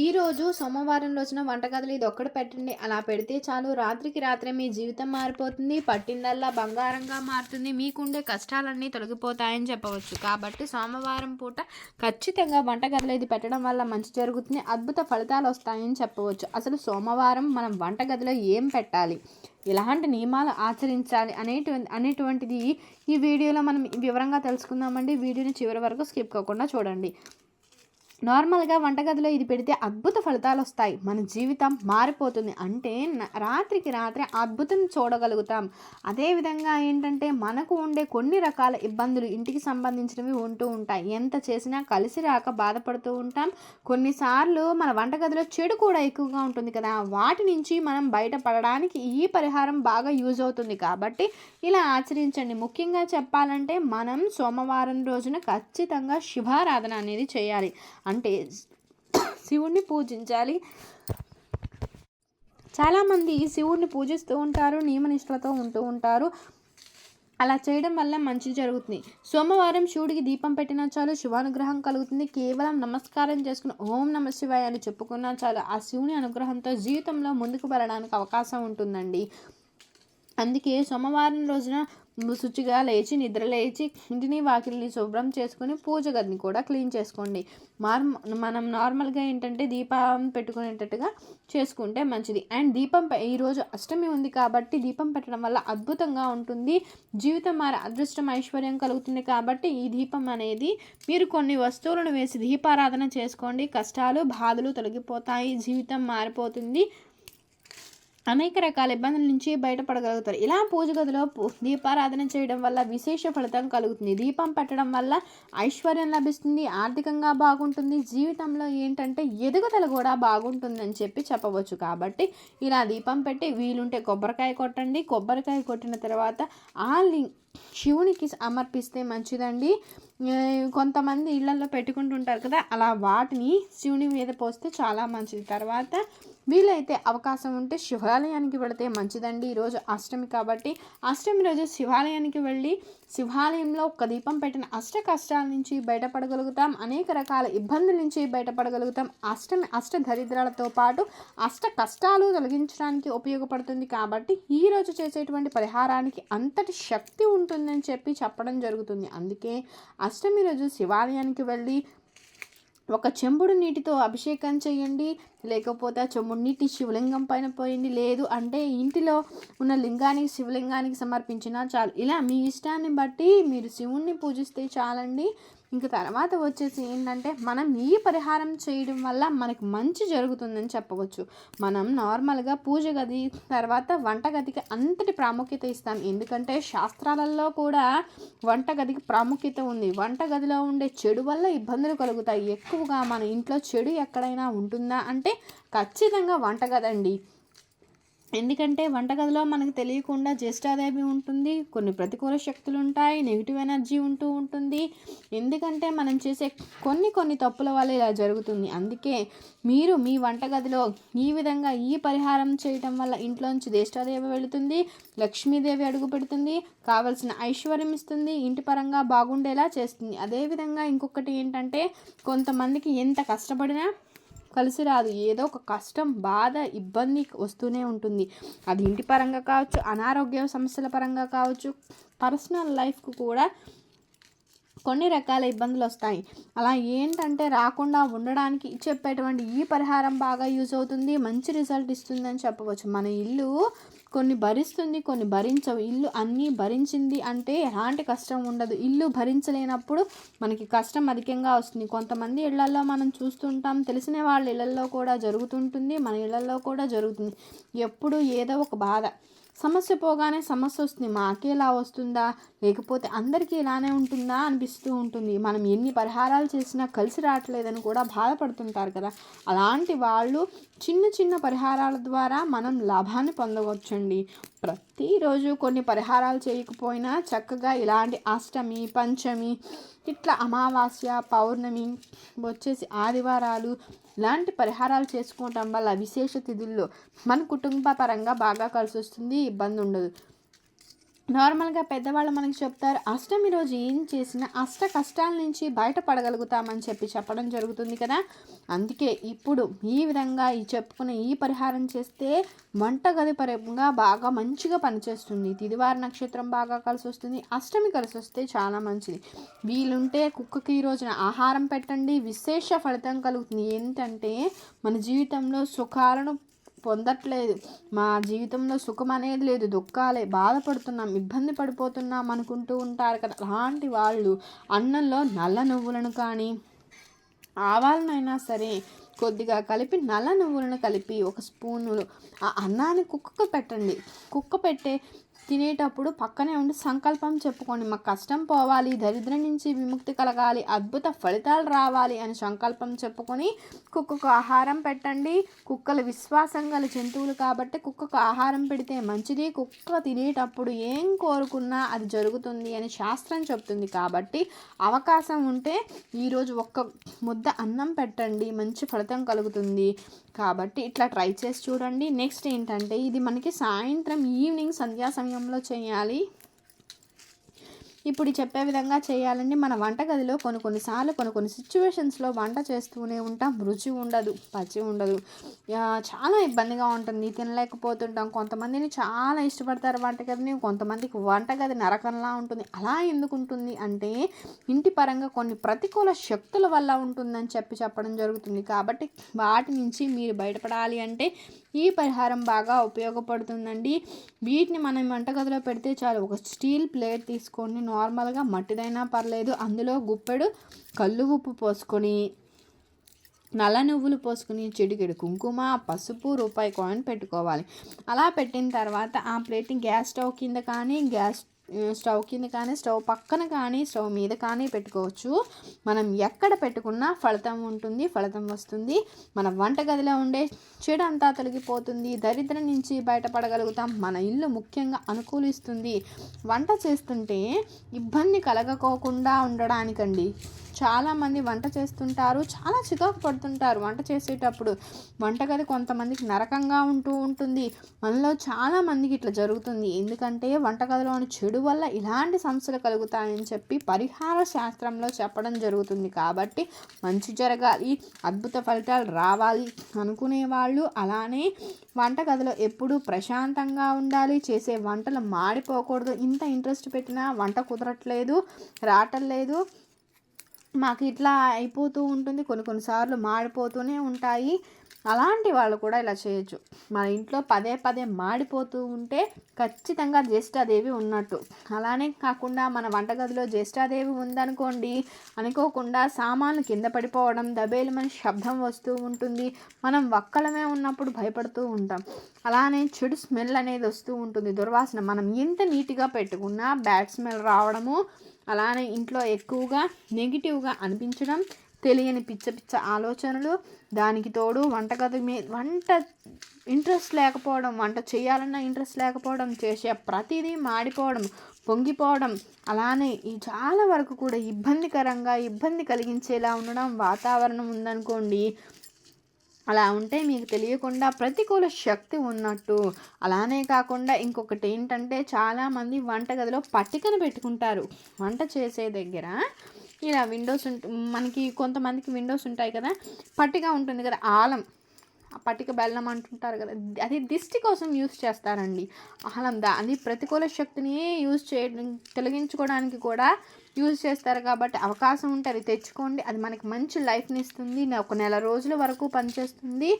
ఈరోజు సోమవారం రోజున వంటగదిలో ఇది ఒక్కటి పెట్టండి. అలా పెడితే చాలు. రాత్రికి రాత్రే మీ జీవితం మారిపోతుంది. పట్టిందల్లా బంగారంగా మారుతుంది. మీకుండే కష్టాలన్నీ తొలగిపోతాయని చెప్పవచ్చు. కాబట్టి సోమవారం పూట ఖచ్చితంగా వంటగదిలో ఇది పెట్టడం వల్ల మంచి జరుగుతుంది. అద్భుత ఫలితాలు వస్తాయని చెప్పవచ్చు. అసలు సోమవారం మనం వంటగదిలో ఏం పెట్టాలి? ఎలాంటి నియమాలు ఆచరించాలి అనేటువంటి అనేటువంటిది ఈ వీడియోలో మనం వివరంగా తెలుసుకుందామండి. వీడియోని చివరి వరకు స్కిప్ కాకుండా చూడండి. నార్మల్గా వంటగదిలో ఇది పెడితే అద్భుత ఫలితాలు వస్తాయి మన జీవితం మారిపోతుంది. అంటే రాత్రికి రాత్రి అద్భుతం చూడగలుగుతాం. అదేవిధంగా ఏంటంటే మనకు ఉండే కొన్ని రకాల ఇబ్బందులు ఇంటికి సంబంధించినవి ఉంటూ ఉంటాయి. ఎంత చేసినా కలిసి రాక బాధపడుతూ ఉంటాం. కొన్నిసార్లు మన వంటగదిలో చెడు కూడా ఎక్కువగా ఉంటుంది కదా. వాటి నుంచి మనం బయటపడడానికి ఈ పరిహారం బాగా యూజ్ అవుతుంది కాబట్టి ఇలా ఆచరించండి. ముఖ్యంగా చెప్పాలంటే మనం సోమవారం రోజున ఖచ్చితంగా శుభారాధన అనేది చేయాలి. అంటే శివుణ్ణి పూజించాలి. చాలామంది శివుణ్ణి పూజిస్తూ ఉంటారు నియమనిష్టలతో ఉంటూ ఉంటారు. అలా చేయడం వల్ల మంచి జరుగుతుంది. సోమవారం శివుడికి దీపం పెట్టినా చాలు శివానుగ్రహం కలుగుతుంది. కేవలం నమస్కారం చేసుకుని ఓం నమ శివాయ అని చెప్పుకున్నా చాలు ఆ శివుని అనుగ్రహంతో జీవితంలో ముందుకు వెళ్ళడానికి అవకాశం ఉంటుందండి. అందుకే సోమవారం రోజున శుచిగా లేచి నిద్ర లేచి ఇంటిని వాకిల్ని శుభ్రం చేసుకుని పూజ గదిని కూడా క్లీన్ చేసుకోండి. మార్ మనం నార్మల్గా ఏంటంటే దీపం పెట్టుకునేటట్టుగా చేసుకుంటే మంచిది. అండ్ దీపం ఈరోజు అష్టమి ఉంది కాబట్టి దీపం పెట్టడం వల్ల అద్భుతంగా ఉంటుంది. జీవితం మారి అదృష్టం ఐశ్వర్యం కలుగుతుంది కాబట్టి ఈ దీపం అనేది మీరు కొన్ని వస్తువులను వేసి దీపారాధన చేసుకోండి. కష్టాలు బాధలు తొలగిపోతాయి. జీవితం మారిపోతుంది. అనేక రకాల ఇబ్బందుల నుంచి బయటపడగలుగుతారు. ఇలా పూజ గదిలో పూ- దీపారాధన చేయడం వల్ల విశేష ఫలితం కలుగుతుంది. దీపం పెట్టడం వల్ల ఐశ్వర్యం లభిస్తుంది ఆర్థికంగా బాగుంటుంది జీవితంలో ఏంటంటే ఎదుగుదల కూడా బాగుంటుందని చెప్పి చెప్పవచ్చు. కాబట్టి ఇలా దీపం పెట్టి వీలుంటే కొబ్బరికాయ కొట్టండి. కొబ్బరికాయ కొట్టిన తర్వాత ఆ లింగ్ శివునికి సమర్పిస్తే మంచిదండి. కొంతమంది ఇళ్ళలో పెట్టుకుంటుంటారు కదా అలా వాటిని శివుని మీద పోస్తే చాలా మంచిది. తర్వాత వీలైతే అవకాశం ఉంటే శివాలయానికి వెళితే మంచిదండి. ఈరోజు అష్టమి కాబట్టి అష్టమి రోజు శివాలయానికి వెళ్ళి శివాలయంలో ఒక దీపం పెట్టిన అష్ట కష్టాల నుంచి బయటపడగలుగుతాం అనేక రకాల ఇబ్బందుల నుంచి బయటపడగలుగుతాం. అష్టమి అష్ట దరిద్రాలతో పాటు అష్ట కష్టాలు తొలగించడానికి ఉపయోగపడుతుంది కాబట్టి ఈ రోజు చేసేటువంటి పరిహారానికి అంతటి శక్తి ఉంటుందని చెప్పి చెప్పడం జరుగుతుంది. అందుకే అష్టమి రోజు శివాలయానికి వెళ్ళి ఒక చెంబుడు నీటితో అభిషేకం చేయండి లేకపోతే ఆ చెంబుడు నీటి శివలింగం పైన పోయింది లేదు అంటే ఇంటిలో ఉన్న లింగానికి శివలింగానికి సమర్పించినా చాలు. ఇలా మీ ఇష్టాన్ని బట్టి మీరు శివుణ్ణి పూజిస్తే చాలండి. ఇంక తర్వాత వచ్చేసి ఏంటంటే మనం ఈ పరిహారం చేయడం వల్ల మనకు మంచి జరుగుతుందని చెప్పవచ్చు. మనం నార్మల్గా పూజ గది తర్వాత వంటగదికి అంతటి ప్రాముఖ్యత ఇస్తాం. ఎందుకంటే శాస్త్రాలలో కూడా వంటగదికి ప్రాముఖ్యత ఉంది. వంటగదిలో ఉండే చెడు వల్ల ఇబ్బందులు కలుగుతాయి. ఎక్కువగా మన ఇంట్లో చెడు ఎక్కడైనా ఉంటుందా అంటే ఖచ్చితంగా వంటగదండి ఎందుకంటే వంటగదిలో మనకు తెలియకుండా జ్యేష్ఠాదేవి ఉంటుంది కొన్ని ప్రతికూల శక్తులు ఉంటాయి నెగిటివ్ ఎనర్జీ ఉంటూ ఉంటుంది. ఎందుకంటే మనం చేసే కొన్ని కొన్ని తప్పుల వల్ల ఇలా జరుగుతుంది. అందుకే మీరు మీ వంటగదిలో ఈ విధంగా ఈ పరిహారం చేయటం వల్ల ఇంట్లోంచి జ్యేష్ఠాదేవి వెళుతుంది లక్ష్మీదేవి అడుగు పెడుతుంది కావలసిన ఐశ్వర్యం ఇస్తుంది ఇంటి పరంగా బాగుండేలా చేస్తుంది. అదేవిధంగా ఇంకొకటి ఏంటంటే కొంతమందికి ఎంత కష్టపడినా కలిసి రాదు ఏదో ఒక కష్టం బాధ ఇబ్బంది వస్తూనే ఉంటుంది. అది ఇంటి పరంగా కావచ్చు అనారోగ్య సమస్యల పరంగా కావచ్చు పర్సనల్ లైఫ్కు కూడా కొన్ని రకాల ఇబ్బందులు వస్తాయి. అలా ఏంటంటే రాకుండా ఉండడానికి చెప్పేటువంటి ఈ పరిహారం బాగా యూజ్ అవుతుంది మంచి రిజల్ట్ ఇస్తుందని చెప్పవచ్చు. మన ఇల్లు కొన్ని భరిస్తుంది కొన్ని భరించవు. ఇల్లు అన్నీ భరించింది అంటే ఎలాంటి కష్టం ఉండదు. ఇల్లు భరించలేనప్పుడు మనకి కష్టం అధికంగా వస్తుంది. కొంతమంది ఇళ్ళలో మనం చూస్తుంటాం తెలిసిన వాళ్ళ ఇళ్ళలో కూడా జరుగుతుంటుంది మన ఇళ్ళలో కూడా జరుగుతుంది. ఎప్పుడు ఏదో ఒక బాధ. సమస్య పోగానే సమస్య వస్తుంది. మాకే ఇలా వస్తుందా? లేకపోతే అందరికీ ఇలానే ఉంటుందా? అనిపిస్తూ ఉంటుంది. మనం ఎన్ని పరిహారాలు చేసినా కలిసి రావట్లేదని కూడా బాధపడుతుంటారు కదా. అలాంటి వాళ్ళు చిన్న చిన్న పరిహారాల ద్వారా మనం లాభాన్ని పొందవచ్చండి. ప్రతిరోజు కొన్ని పరిహారాలు చేయకపోయినా చక్కగా ఇలాంటి అష్టమి పంచమి ఇట్లా అమావాస్య పౌర్ణమి వచ్చేసి ఆదివారాలు ఇలాంటి పరిహారాలు చేసుకోవటం వల్ల విశేష తిథుల్లో మన కుటుంబ పరంగా బాగా కలిసి వస్తుంది ఇబ్బంది ఉండదు నార్మల్గా పెద్దవాళ్ళు మనకి చెప్తారు అష్టమి రోజు ఏం చేసినా అష్ట కష్టాల నుంచి బయటపడగలుగుతామని చెప్పి చెప్పడం జరుగుతుంది కదా. అందుకే ఇప్పుడు ఈ విధంగా ఈ చెప్పుకునే ఈ పరిహారం చేస్తే వంటగది పరంగా బాగా మంచిగా పనిచేస్తుంది. తిదివార నక్షత్రం బాగా కలిసి వస్తుంది అష్టమి కలిసి వస్తే చాలా మంచిది. వీలుంటే కుక్కకి ఈ రోజున ఆహారం పెట్టండి. విశేష ఫలితం కలుగుతుంది. ఏంటంటే మన జీవితంలో సుఖాలను పొందట్లేదు. మా జీవితంలో సుఖం అనేది లేదు. దుఃఖాలే. బాధపడుతున్నాం. ఇబ్బంది పడిపోతున్నాం అనుకుంటూ ఉంటారు కదా. అలాంటి వాళ్ళు అన్నంలో నల్ల నువ్వులను కానీ ఆవాలనైనా సరే కొద్దిగా కలిపి నల్ల నువ్వులను కలిపి ఒక స్పూనులు ఆ అన్నాన్ని కుక్కకు పెట్టండి. కుక్క పెట్టే తినేటప్పుడు పక్కనే ఉండి సంకల్పం చెప్పుకోండి. మా కష్టం పోవాలి దరిద్రం నుంచి విముక్తి కలగాలి అద్భుత ఫలితాలు రావాలి అని సంకల్పం చెప్పుకొని కుక్కకు ఆహారం పెట్టండి. కుక్కలు విశ్వాసం గల జంతువులు కాబట్టి కుక్కకు ఆహారం పెడితే మంచిది. కుక్క తినేటప్పుడు ఏం కోరుకున్నా అది జరుగుతుంది అని శాస్త్రం చెప్తుంది కాబట్టి అవకాశం ఉంటే ఈరోజు ఒక్క ముద్ద అన్నం పెట్టండి. మంచి ఫలితం కలుగుతుంది. కాబట్టి ఇట్లా ట్రై చేసి చూడండి. నెక్స్ట్ ఏంటంటే ఇది మనకి సాయంత్రం ఈవినింగ్ సంధ్యా సమయంలో చేయాలి. ఇప్పుడు చెప్పే విధంగా చేయాలండి మన వంటగదిలో కొన్ని కొన్నిసార్లు కొన్ని కొన్ని సిచ్యువేషన్స్లో వంట చేస్తూనే ఉంటాం. రుచి ఉండదు పచ్చి ఉండదు. చాలా ఇబ్బందిగా ఉంటుంది. తినలేకపోతుంటాం. కొంతమందిని చాలా ఇష్టపడతారు వంటగదిని. కొంతమందికి వంటగది నరకంలా ఉంటుంది. అలా ఎందుకు ఉంటుంది అంటే ఇంటి పరంగా కొన్ని ప్రతికూల శక్తుల వల్ల ఉంటుందని చెప్పి చెప్పడం జరుగుతుంది. కాబట్టి వాటి నుంచి మీరు బయటపడాలి అంటే ఈ పరిహారం బాగా ఉపయోగపడుతుందండి. వీటిని మనం వంటగదిలో పెడితే చాలు. ఒక స్టీల్ ప్లేట్ తీసుకోండి. నార్మల్గా మట్టిదైనా పర్లేదు. అందులో గుప్పెడు కళ్ళు ఉప్పు పోసుకొని నల్ల నువ్వులు పోసుకుని చిటికెడు కుంకుమ పసుపు రూపాయి కాయిన్ పెట్టుకోవాలి. అలా పెట్టిన తర్వాత ఆ ప్లేట్ని గ్యాస్ స్టవ్ కింద కానీ గ్యాస్ స్టవ్ కింద కానీ స్టవ్ పక్కన కానీ స్టవ్ మీద కానీ పెట్టుకోవచ్చు. మనం ఎక్కడ పెట్టుకున్నా ఫలితం ఉంటుంది ఫలితం వస్తుంది. మన వంటగదిలో ఉండే చెడు అంతా తొలగిపోతుంది. దరిద్రం నుంచి బయటపడగలుగుతాం. మన ఇల్లు ముఖ్యంగా అనుకూలిస్తుంది. వంట చేస్తుంటే ఇబ్బంది కలగకోకుండా ఉండడానికండి. చాలామంది వంట చేస్తుంటారు చాలా చికాకు పడుతుంటారు వంట చేసేటప్పుడు. వంటగది కొంతమందికి నరకంగా ఉంటూ ఉంటుంది. మనలో చాలామందికి ఇట్లా జరుగుతుంది. ఎందుకంటే వంటగదిలోని చెడు వల్ల ఇలాంటి సమస్యలు కలుగుతాయని చెప్పి పరిహార శాస్త్రంలో చెప్పడం జరుగుతుంది. కాబట్టి మంచి జరగాలి అద్భుత ఫలితాలు రావాలి అనుకునే వాళ్ళు అలానే వంటగదిలో ఎప్పుడూ ప్రశాంతంగా ఉండాలి. చేసే వంటలు మాడిపోకూడదు. ఇంత ఇంట్రెస్ట్ పెట్టినా వంట కుదరట్లేదు రావట్లేదు. మాకు ఇట్లా అయిపోతూ ఉంటుంది. కొన్ని కొన్నిసార్లు మాడిపోతూనే ఉంటాయి. అలాంటి వాళ్ళు కూడా ఇలా చేయొచ్చు. మన ఇంట్లో పదే పదే మాడిపోతూ ఉంటే ఖచ్చితంగా జ్యేష్ఠాదేవి ఉన్నట్టు. అలానే కాకుండా మన వంటగదిలో జ్యేష్ఠాదేవి ఉందనుకోండి అనుకోకుండా సామాన్లు కింద పడిపోవడం దబేలమని శబ్దం వస్తూ ఉంటుంది. మనం వక్కలమే ఉన్నప్పుడు భయపడుతూ ఉంటాం. అలానే చెడు స్మెల్ అనేది వస్తూ ఉంటుంది. దుర్వాసన మనం ఎంత నీట్గా పెట్టుకున్నా బ్యాడ్ స్మెల్ రావడము అలానే ఇంట్లో ఎక్కువగా నెగిటివ్గా అనిపించడం తెలియని పిచ్చ పిచ్చ ఆలోచనలు దానికి తోడు వంటగది మీ వంట ఇంట్రెస్ట్ లేకపోవడం వంట చేయాలన్న ఇంట్రెస్ట్ లేకపోవడం చేసే ప్రతిదీ మాడిపోవడం పొంగిపోవడం అలానే ఈ చాలా వరకు కూడా ఇబ్బందికరంగా ఇబ్బంది కలిగించేలా ఉండడం వాతావరణం ఉందనుకోండి అలా ఉంటే మీకు తెలియకుండా ప్రతికూల శక్తి ఉన్నట్టు. అలానే కాకుండా ఇంకొకటి ఏంటంటే చాలామంది వంటగదిలో పట్టికను పెట్టుకుంటారు. వంట చేసే దగ్గర ఇలా విండోస్ మనకి కొంతమందికి విండోస్ ఉంటాయి కదా పట్టిక ఉంటుంది కదా ఆలం. పట్టిక బెల్లం అంటుంటారు కదా అది దిష్టి కోసం యూస్ చేస్తారండి. ఆలం దా అది ప్రతికూల శక్తిని యూజ్ చేయడం తొలగించుకోవడానికి కూడా యూజ్ చేస్తారు కాబట్టి అవకాశం ఉంటే అది తెచ్చుకోండి. అది మనకి మంచి లైఫ్ని ఇస్తుంది. ఒక నెల రోజుల వరకు పనిచేస్తుంది.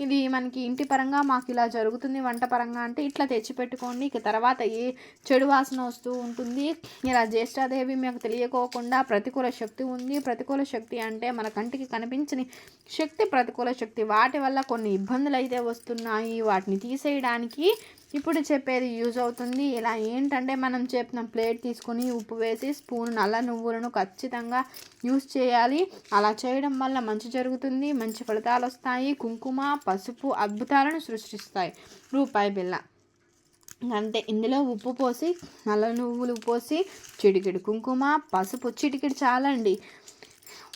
ఇది మనకి ఇంటి పరంగా మాకు ఇలా జరుగుతుంది. వంట పరంగా అంటే ఇట్లా తెచ్చిపెట్టుకోండి. ఇక తర్వాత ఏ చెడు వాసన వస్తూ ఉంటుంది. ఇలా జ్యేష్ఠాదేవి మీకు తెలియకోకుండా ప్రతికూల శక్తి ఉంది. ప్రతికూల శక్తి అంటే మన కంటికి కనిపించని శక్తి ప్రతికూల శక్తి. వాటి వల్ల కొన్ని ఇబ్బందులు అయితే వస్తున్నాయి. వాటిని తీసేయడానికి ఇప్పుడు చెప్పేది యూజ్ అవుతుంది. ఇలా ఏంటంటే మనం చెప్పిన ప్లేట్ తీసుకొని ఉప్పు వేసి స్పూన్ నల్ల నువ్వులను ఖచ్చితంగా యూజ్ చేయాలి. అలా చేయడం వల్ల మంచి జరుగుతుంది. మంచి ఫలితాలు వస్తాయి. కుంకుమ పసుపు అద్భుతాలను సృష్టిస్తాయి. రూపాయి బిల్ల అంటే ఇందులో ఉప్పు పోసి నల్ల నువ్వులు పోసి చిటికిడి కుంకుమ పసుపు చిటికిడి చాలండి.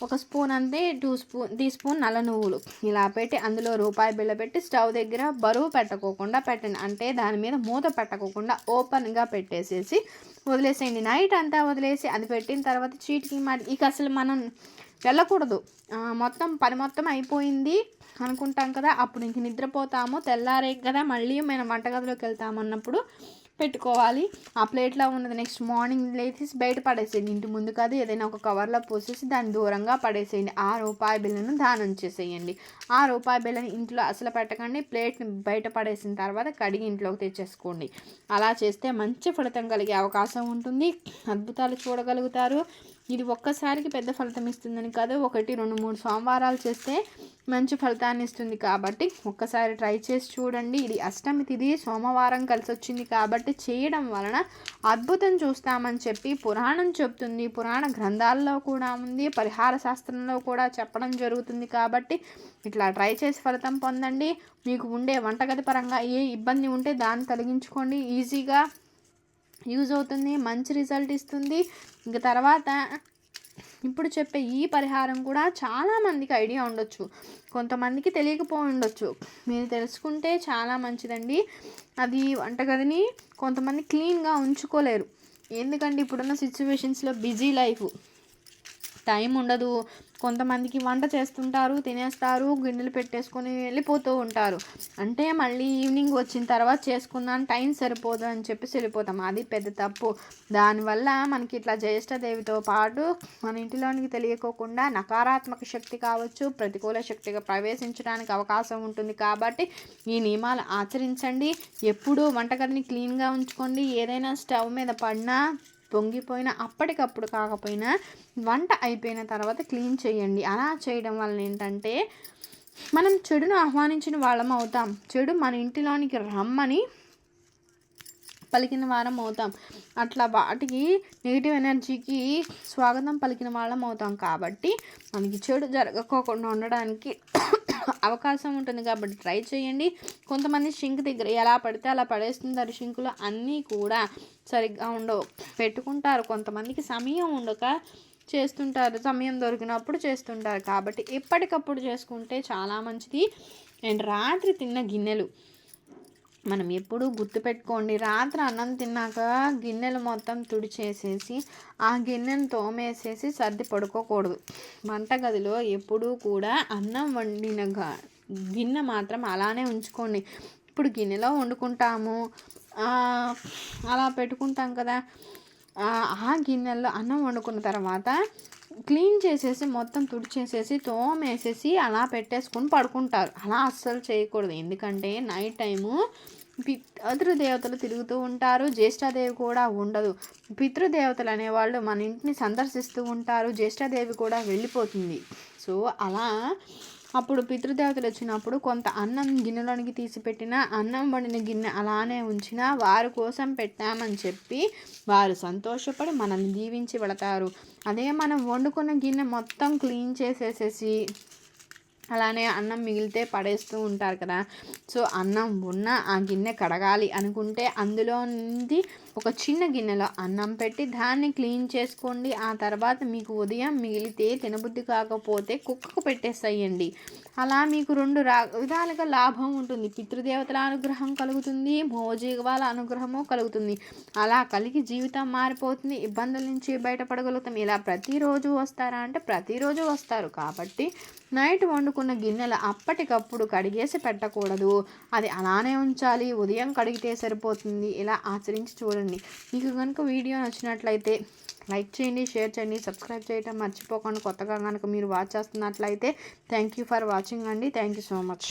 ఒక స్పూన్ అంతే టూ స్పూన్ టీ స్పూన్ నల్ల నువ్వులు. ఇలా పెట్టి అందులో రూపాయి బిళ్ళ పెట్టి స్టవ్ దగ్గర బరువు పెట్టకోకుండా పెట్టండి. అంటే దాని మీద మూత పెట్టకోకుండా ఓపెన్గా పెట్టేసేసి వదిలేసేయండి. నైట్ అంతా వదిలేసి అది పెట్టిన తర్వాత చీటికి మరి ఇక అసలు మనం వెళ్ళకూడదు. మొత్తం పని మొత్తం అయిపోయింది. అనుకుంటాం కదా అప్పుడు ఇంక నిద్రపోతాము తెల్లారే కదా మళ్ళీ మేము వంటగదిలోకి వెళ్తాము అన్నప్పుడు పెట్టుకోవాలి. ఆ ప్లేట్లో ఉన్నది నెక్స్ట్ మార్నింగ్ లేచేసి బయట పడేసేయండి. ఇంటి ముందు కాదు ఏదైనా ఒక కవర్లో పోసేసి దాన్ని దూరంగా పడేసేయండి. ఆ రూపాయి బిల్లను దానం చేసేయండి. ఆ రూపాయి బిల్లని ఇంట్లో అసలు పెట్టకండి. ప్లేట్ని బయట పడేసిన తర్వాత కడిగి ఇంట్లోకి తెచ్చేసుకోండి. అలా చేస్తే మంచి ఫలితం కలిగే అవకాశం ఉంటుంది. అద్భుతాలు చూడగలుగుతారు. ఇది ఒక్కసారికి పెద్ద ఫలితం ఇస్తుందని కాదు. ఒకటి రెండు మూడు సోమవారాలు చేస్తే మంచి ఫలితాన్ని ఇస్తుంది కాబట్టి ఒక్కసారి ట్రై చేసి చూడండి. ఇది అష్టమి తిది సోమవారం కలిసి వచ్చింది కాబట్టి చేయడం వలన అద్భుతం చూస్తామని చెప్పి పురాణం చెప్తుంది. పురాణ గ్రంథాల్లో కూడా ఉంది. పరిహార శాస్త్రంలో కూడా చెప్పడం జరుగుతుంది కాబట్టి ఇట్లా ట్రై చేసి ఫలితం పొందండి. మీకు ఉండే వంటగది పరంగా ఏ ఇబ్బంది ఉంటే దాన్ని తొలగించుకోండి. ఈజీగా యూజ్ అవుతుంది మంచి రిజల్ట్ ఇస్తుంది. ఇంక తర్వాత ఇప్పుడు చెప్పే ఈ పరిహారం కూడా చాలామందికి ఐడియా ఉండొచ్చు. కొంతమందికి తెలియకపోయి ఉండొచ్చు. మీరు తెలుసుకుంటే చాలా మంచిదండి. అది వంటగదిని కొంతమంది క్లీన్గా ఉంచుకోలేరు. ఎందుకంటే ఇప్పుడున్న సిచ్యువేషన్స్లో బిజీ లైఫ్. టైం ఉండదు. కొంతమందికి వంట చేస్తుంటారు తినేస్తారు గిన్నెలు పెట్టేసుకొని వెళ్ళిపోతూ ఉంటారు. అంటే మళ్ళీ ఈవినింగ్ వచ్చిన తర్వాత చేసుకున్నాను టైం సరిపోదు అని చెప్పేసి వెళ్ళిపోతాం. అది పెద్ద తప్పు. దానివల్ల మనకి ఇట్లా జ్యేష్ఠదేవితో పాటు మన ఇంటిలోనికి తెలియకోకుండా నకారాత్మక శక్తి కావచ్చు ప్రతికూల శక్తిగా ప్రవేశించడానికి అవకాశం ఉంటుంది. కాబట్టి ఈ నియమాలు ఆచరించండి. ఎప్పుడూ వంటగదిని క్లీన్గా ఉంచుకోండి. ఏదైనా స్టవ్ మీద పడినా పొంగిపోయిన అప్పటికప్పుడు కాకపోయినా వంట అయిపోయిన తర్వాత క్లీన్ చేయండి. అలా చేయడం వల్ల ఏంటంటే మనం చెడును ఆహ్వానించిన వాళ్ళం అవుతాం. చెడు మన ఇంటిలోనికి రమ్మని పలికిన వారం అవుతాం. అట్లా వాటికి నెగిటివ్ ఎనర్జీకి స్వాగతం పలికిన వాళ్ళం అవుతాం. కాబట్టి మనకి చెడు జరగకోకుండా ఉండడానికి అవకాశం ఉంటుంది కాబట్టి ట్రై చేయండి. కొంతమంది షింక్ దగ్గర ఎలా పడితే అలా పడేస్తుంటారు. షింకులో అన్నీ కూడా సరిగ్గా ఉండవు. పెట్టుకుంటారు. కొంతమందికి సమయం ఉండక చేస్తుంటారు. సమయం దొరికినప్పుడు చేస్తుంటారు. కాబట్టి ఎప్పటికప్పుడు చేసుకుంటే చాలా మంచిది. అండ్ రాత్రి తిన్న గిన్నెలు. మనం ఎప్పుడూ గుర్తుపెట్టుకోండి. రాత్రి అన్నం తిన్నాక గిన్నెలు మొత్తం తుడిచేసేసి ఆ గిన్నెను తోమేసేసి సర్ది పడుకోకూడదు. వంటగదిలో ఎప్పుడూ కూడా అన్నం వండిన గిన్నె మాత్రం అలానే ఉంచుకోండి. ఇప్పుడు గిన్నెలో వండుకుంటాము. అలా పెట్టుకుంటాం కదా. ఆ గిన్నెల్లో అన్నం వండుకున్న తర్వాత క్లీన్ చేసేసి మొత్తం తుడిచేసేసి తోమేసేసి అలా పెట్టేసుకొని పడుకుంటారు. అలా అస్సలు చేయకూడదు. ఎందుకంటే నైట్ టైము పితృదేవతలు తిరుగుతూ ఉంటారు. జ్యేష్ఠాదేవి కూడా ఉండదు. పితృదేవతలు అనేవాళ్ళు మన ఇంటిని సందర్శిస్తూ ఉంటారు. జ్యేష్ఠాదేవి కూడా వెళ్ళిపోతుంది. సో అలా అప్పుడు పితృదేవతలు వచ్చినప్పుడు కొంత అన్నం గిన్నెలోనికి తీసిపెట్టిన అన్నం వండిన గిన్నె అలానే ఉంచిన వారి కోసం పెట్టామని చెప్పి వారు సంతోషపడి మనల్ని దీవించి వెళతారు. అదే మనం వండుకున్న గిన్నె మొత్తం క్లీన్ చేసేసేసి అలానే అన్నం మిగిలితే పడేస్తూ ఉంటారు కదా. సో అన్నం ఉన్న ఆ గిన్నె కడగాలి అనుకుంటే అందులో నుండి ఒక చిన్న గిన్నెలో అన్నం పెట్టి దాన్ని క్లీన్ చేసుకోండి. ఆ తర్వాత మీకు ఉదయం మిగిలితే తినబుద్ధి కాకపోతే కుక్కకు పెట్టేసేయండి. అలా మీకు రెండు రా విధాలుగా లాభం ఉంటుంది. పితృదేవతల అనుగ్రహం కలుగుతుంది మోజీవాల అనుగ్రహము కలుగుతుంది. అలా కలిగి జీవితం మారిపోతుంది. ఇబ్బందుల నుంచి బయటపడగలుగుతాం. ఇలా ప్రతిరోజు వస్తారా అంటే ప్రతిరోజు వస్తారు. కాబట్టి నైట్ వండుకున్న గిన్నెలు అప్పటికప్పుడు కడిగేసి పెట్టకూడదు. అది అలానే ఉంచాలి. ఉదయం కడిగితే సరిపోతుంది. ఇలా ఆచరించి చూడండి. మీకు కనుక వీడియో నచ్చినట్లయితే లైక్ చేయండి షేర్ చేయండి సబ్స్క్రైబ్ చేయటం మర్చిపోకండి. కొత్తగా కనుక మీరు వాచ్ చేస్తున్నట్లయితే థ్యాంక్ యూ ఫర్ వాచింగ్ అండి. Thank you so much